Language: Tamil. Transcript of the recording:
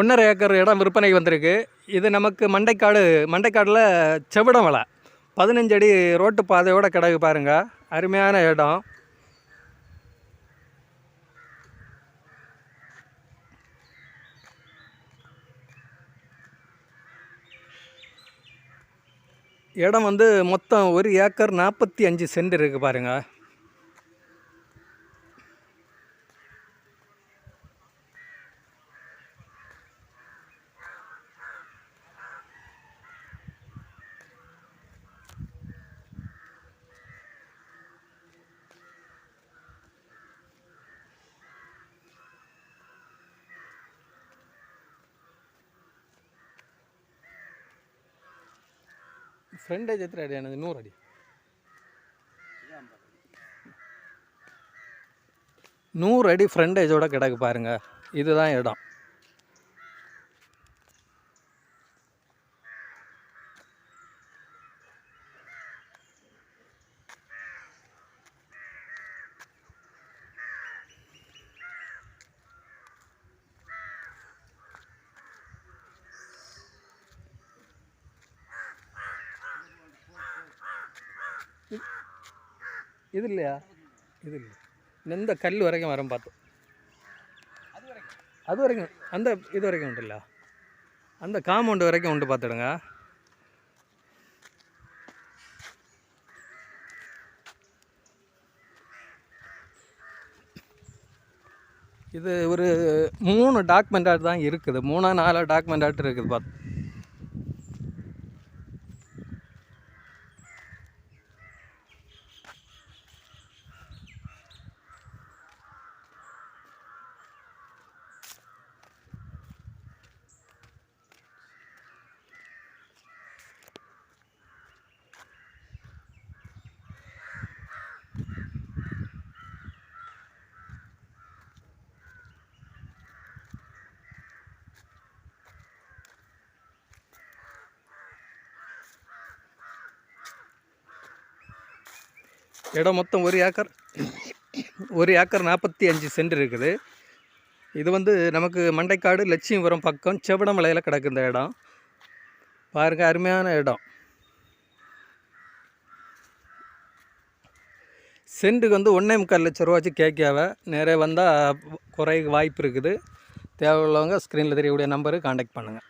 ஒன்றரை ஏக்கர் இடம் விற்பனைக்கு வந்திருக்கு. இது நமக்கு மண்டைக்காடு மண்டைக்காடில் செவிடம் வலை. பதினஞ்சு அடி ரோட்டு பாதையோட கிடக்கு பாருங்கள் அருமையான இடம். இடம் வந்து மொத்தம் ஒரு ஏக்கர் நாற்பத்தி அஞ்சு சென்ட் இருக்குது பாருங்கள் ಫ್ರಂಟೇಜ್ ಎತ್ತರ ಅಡಿ ಅನ್ನೋದು ನೂರು ಅಡಿ நூறு அடி ஃப்ரண்டேஜோட கிடக்கு பாருங்க இதுதான் இடம் இது இல்லையா இது இல்லை இந்த கல் வரைக்கும் வரும் பார்த்தோம் அது வரைக்கும். அந்த இது வரைக்கும் உண்டுல்ல? அந்த காம்பவுண்டு வரைக்கும் உண்டு பார்த்துடுங்க இது ஒரு மூணு டாக்குமெண்டாட் தான் இருக்குது. மூணா நாலு டாக்குமெண்டாட் இருக்குது பார்த்து. இடம் மொத்தம் ஒரு ஏக்கர். ஒரு ஏக்கர் நாற்பத்தி அஞ்சு சென்ட் இருக்குது. இது வந்து நமக்கு மண்டைக்காடு லட்சுமிபுரம் பக்கம் செவடமலையில் கிடக்கு இந்த இடம். பாருங்கள் அருமையான இடம். சென்ட்டுக்கு வந்து ஒன்றே முக்கால் லட்ச ரூபாச்சு கேட்காவ. நேரே வந்தால் குறைய வாய்ப்பு இருக்குது. தேவையுள்ளவங்க ஸ்க்ரீனில் தெரியக்கூடிய நம்பருக்கு காண்டாக்ட் பண்ணுங்கள்